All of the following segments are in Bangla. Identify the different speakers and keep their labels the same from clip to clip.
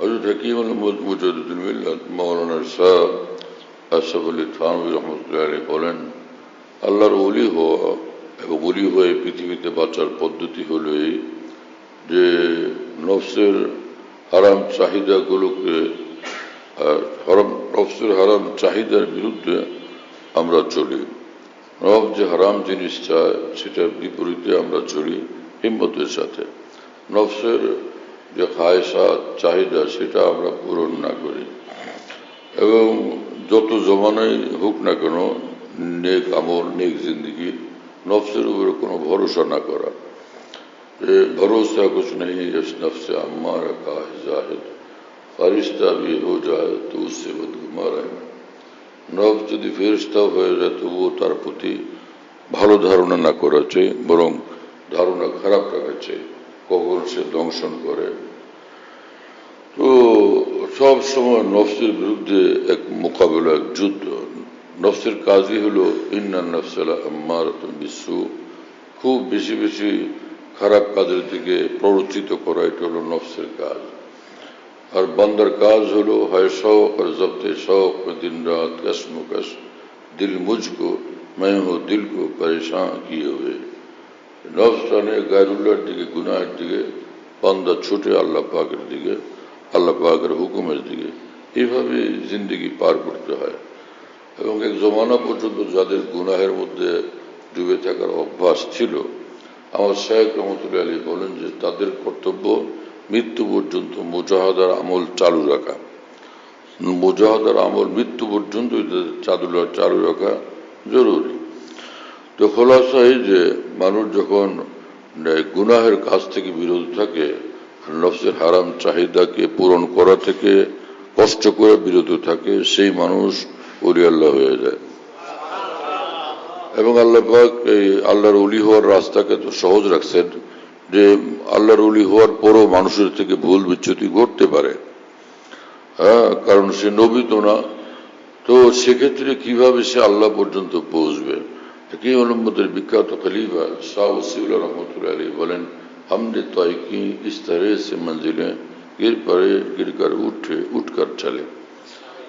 Speaker 1: হজরত হাকিম মুজাদুল মিল্লাত মৌলানা শাহ আশরাফ আলী থানবী রহমতুল্লাহ বলেন, আল্লাহর অলি হওয়া এবং অলি হয়ে পৃথিবীতে বাঁচার পদ্ধতি হলো এই যে নফসের হারাম চাহিদাগুলোকে হরম নফসের হারাম চাহিদার বিরুদ্ধে আমরা চলি। নফ যে হারাম জিনিস চায়, সেটার বিপরীতে আমরা চলি হিম্মতের সাথে। নফসের যে খায়সাত চাহিদা, সেটা আমরা পূরণ না করি। এবং যত জমানাই হোক না কেন, নেক আমল, নেক জিন্দগি, নফসের উপরে কোনো ভরসা না করা। যে ভরসা কিছু নেই নফসে আমার কা জাহেদ। ফারিস্তা বি হো যায় তো উসে বদগুমা নফ যদি ফেরিস্তা হয়ে যায়, তবুও তার প্রতি ভালো ধারণা না করা চাই, বরং ধারণা খারাপ রাখা চাই। কবর সে দংশন করে। তো সব সময় নফসের বিরুদ্ধে এক মোকাবেলা, এক যুদ্ধ। নফসের কাজই হলো, ইন্নান বিশ্ব খুব বেশি বেশি খারাপ কাজের দিকে প্ররোচিত করা, এটা হলো নফসের কাজ। আর বান্দার কাজ হলো, হয় শখ আর জপ্তে শখ দিন রাত কসমকশ দিল মুজকো মেহ দিলকো दिल কি হবে? নফস টানে গায়রুল্লাহর দিকে, গুনাহের দিকে, বান্দা ছুটে আল্লাহ পাকের দিকে, আল্লাহ পাকের হুকুমের দিকে এইভাবে জিন্দগি পার করতে হয়। এবং এক জমানা পর্যন্ত যাদের গুনাহের মধ্যে ডুবে থাকার অভ্যাস ছিল, আমার শাহেক রহমতুল্লাহ আলী বলেন যে তাদের কর্তব্য মৃত্যু পর্যন্ত মুজাহাদার আমল চালু রাখা। মুজাহাদার আমল মৃত্যু পর্যন্ত চাদুলা চালু রাখা জরুরি। তো খোলাসা এই যে মানুষ যখন গুনাহের কাজ থেকে বিরত থাকে, নফসের হারাম চাহিদাকে পূরণ করা থেকে, কষ্ট করে বিরত থাকে, সেই মানুষ আল্লাহ হয়ে যায়। এবং আল্লাহ এই আল্লাহর উলি হওয়ার রাস্তাকে তো সহজ রাখছেন যে আল্লাহর উলি হওয়ার পরও মানুষের থেকে ভুল বিচ্যুতি ঘটতে পারে। হ্যাঁ কারণ সে নবী তো না। তো সেক্ষেত্রে কীভাবে সে আল্লাহ পর্যন্ত পৌঁছবে? একই অলম্বদের বিখ্যাত খলিফা শাহ ওসিউল্লাহ রহমতুল্লাহ আলী বলেন हमने तय की इस तरह से मंजिलें गिर पड़े गिर कर उठे उठकर चले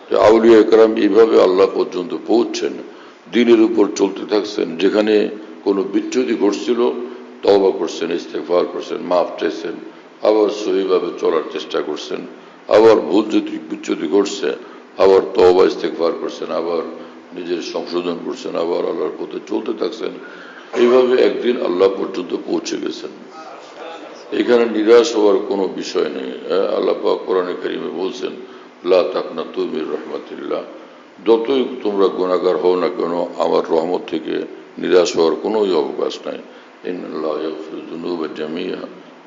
Speaker 1: যে আউলিয়া একরাম এইভাবে আল্লাহ পর্যন্ত পৌঁছছেন দিনের উপর চলতে থাকছেন যেখানে কোনো বিচ্যুতি ঘটছিল তওবা করছেন ইস্তেফার করছেন মাফ চাইছেন আবার সহিভাবে চলার চেষ্টা করছেন আবার ভুল যদি বিচ্যুতি ঘটছে আবার তওবা ইস্তেফার করছেন আবার নিজের সংশোধন করছেন আবার আল্লাহর পথে চলতে থাকছেন। এইভাবে একদিন আল্লাহ পর্যন্ত পৌঁছে গেছেন। এখানে নিরাশ হওয়ার কোনো বিষয় নেই। হ্যাঁ, আল্লাহ কোরআনে কারিমে বলছেন লা তুমির রহমাতিল্লাহ। যতই তোমরা গুণাগার হও না কেন আমার রহমত থেকে নিরাশ হওয়ার কোনোই অবকাশ নাই। জামিয়া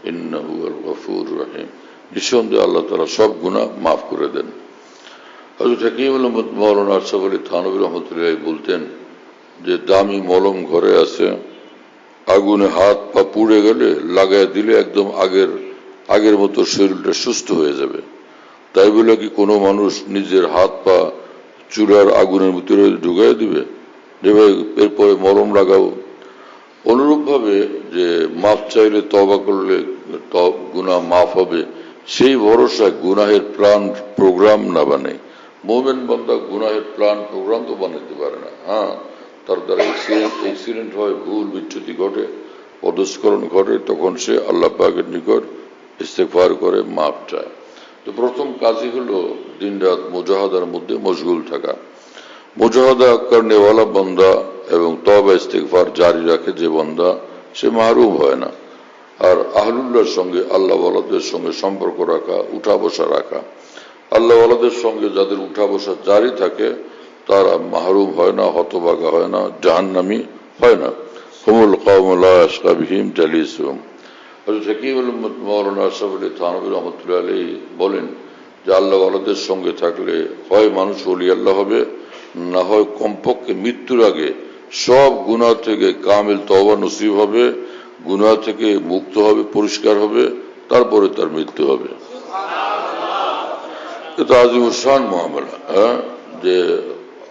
Speaker 1: ইন্নাহু আল নিঃসন্দেহে আল্লাহ তাআলা সব গুনাহ মাফ করে দেন। হযরত হাকিম আহমদ মৌলানা আশরাফ আলী থানবী রহমতুল্লাহ বলতেন যে, দামি মলম ঘরে আছে, আগুনে হাত পা পুড়ে গেলে লাগাই দিলে একদম আগের আগের মতো শরীরটা সুস্থ হয়ে যাবে। তাই বলে কি কোনো মানুষ নিজের হাত পা চুলার আগুনের ভিতরে ঢুকাই দিবে? যে এরপরে মলম লাগাবো অনুরূপভাবে যে, মাফ চাইলে তবা করলে গুনাহ মাফ হবে, সেই ভরসা গুনাহের প্রাণ প্রোগ্রাম না বানায়। মোমেন বান্দা গুনাহের প্ল্যান প্রোগ্রাম তো বানাতে পারে না। হ্যাঁ তার দ্বারা অ্যাক্সিডেন্ট হয়, ভুল বিচ্যুতি ঘটে পদস্খলন ঘটে, তখন সে আল্লাহ পাকের নিকট ইস্তেফার করে মাপ চায়। তো প্রথম কাজই হলো দিন রাত মুজাহাদার মধ্যে মশগুল থাকা। মুজাহাদা করনেওয়ালা বন্দা এবং তবা ইস্তেকফার জারি রাখে যে বন্দা, সে মাহরুম হয় না। আর আহলুল্লাহর সঙ্গে আল্লাহ ওয়ালাদের সঙ্গে সম্পর্ক রাখা উঠা বসা রাখা আল্লাহ ওয়ালাদের সঙ্গে যাদের উঠা বসা জারি থাকে, তারা মাহরুম হয় না হতবাগা হয় না, জাহান্নামি হয় না। হুমুল থানবী রহমতুল্লাহ বলেন যে, আল্লাহ আল্লাহদের সঙ্গে থাকলে হয় মানুষ অলি আল্লাহ হবে, না হয় কমপক্ষে মৃত্যুর আগে সব গুণা থেকে কামিল তবা নসিব হবে গুণা থেকে মুক্ত হবে, পরিষ্কার হবে, তারপরে তার মৃত্যু হবে। এটা আজিম উসান মহামেলা হ্যাঁ যে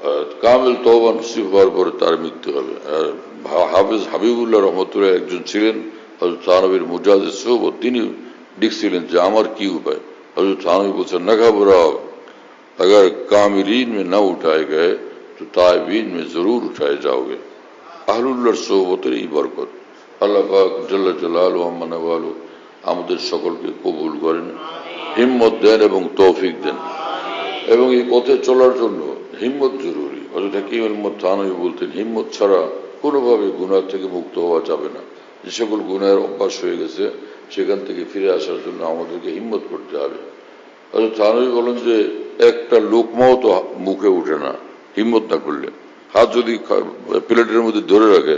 Speaker 1: আহ, কামিল তবা নসিব হওয়ার পরে তার মৃত্যু হবে আর ভা- হাফিজ হাবিবুল্লাহ রহমতুল্লাহ একজন ছিলেন হযরত তানবীর মুজাহিদ সোহবত তিনি লিখছিলেন যে আমার কি উপায় हजरत थानवी বলছেন न घबराओ अगर कामिरीन में न उठाए गए तो तायबीन में जरूर उठाए जाओगे আহলুল্লাহর সোহবতের এই বরকত আল্লাহ পাক জাল্লা জালাল আমানওয়ালু আমাদের সকলকে কবুল করেন হিম্মত দেন এবং তৌফিক দেন। এবং এই পথে চলার জন্য হিম্মত জরুরি। হাকিম আহমদ থানবী বলতেন, হিম্মত ছাড়া কোনোভাবে গুনাহ থেকে মুক্ত হওয়া যাবে না। যে সকল গুনাহের অভ্যাস হয়ে গেছে, সেখান থেকে ফিরে আসার জন্য আমাদেরকে হিম্মত করতে হবে। হজরত থানবী বলেন যে, একটা লোকমাও তো মুখে উঠে না, হিম্মত না করলে। হাত যদি প্লেটের মধ্যে ধরে রাখে,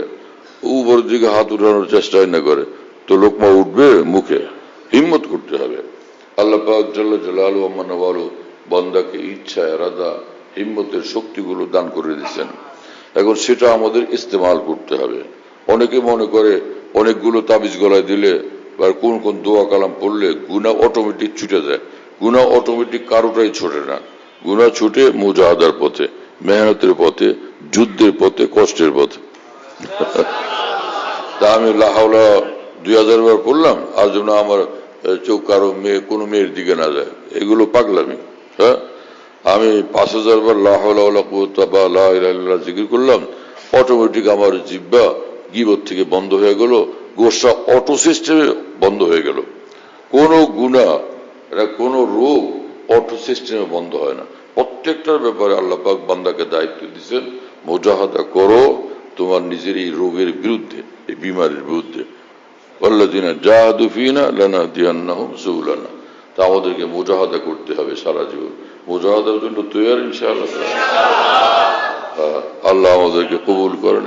Speaker 1: উপরের দিকে হাত উঠানোর চেষ্টাই না করে, তো লোকমা উঠবে মুখে। হিম্মত করতে হবে। আল্লাহ পাক জাল্লা জালালু আমানওয়ালু বান্দাকে ইচ্ছা, এরাদা, হিম্মতের শক্তিগুলো দান করে দিচ্ছেন এখন সেটা আমাদের ইস্তেমাল করতে হবে। অনেকে মনে করে অনেকগুলো তাবিজ গলায় দিলে বা কোন কোন দোয়া কালাম পড়লে গুণা অটোমেটিক ছুটে যায়। গুণা অটোমেটিক কারোটাই ছোটে না। গুণা ছুটে মুজাহাদার পথে, মেহনতের পথে, যুদ্ধের পথে, কষ্টের পথে। তা আমি লাহাওলা দুই হাজার বার পড়লাম আর যেন আমার চোখ কারও মেয়ে, কোনো মেয়ের দিকে না যায়। এগুলো পাগলামি হ্যাঁ? আমি পাঁচ হাজার বার লাহ জিকির করলাম অটোমেটিক আমার জিব্বা গিবত থেকে বন্ধ হয়ে গেল, গোসা অটো সিস্টেমে বন্ধ হয়ে গেল। কোনো গুণা, এটা কোনো রোগ অটো সিস্টেমে বন্ধ হয় না। প্রত্যেকটার ব্যাপারে আল্লাহ পাক বান্দাকে দায়িত্ব দিচ্ছেন মোজাহাদা করো তোমার নিজের এই রোগের বিরুদ্ধে, এই বিমারির বিরুদ্ধে। আমাদেরকে মোজাহাদা করতে হবে সারা জীবন। মোজাহাদার জন্য তৈরি হ্যাঁ, আল্লাহ আমাদেরকে কবুল করেন।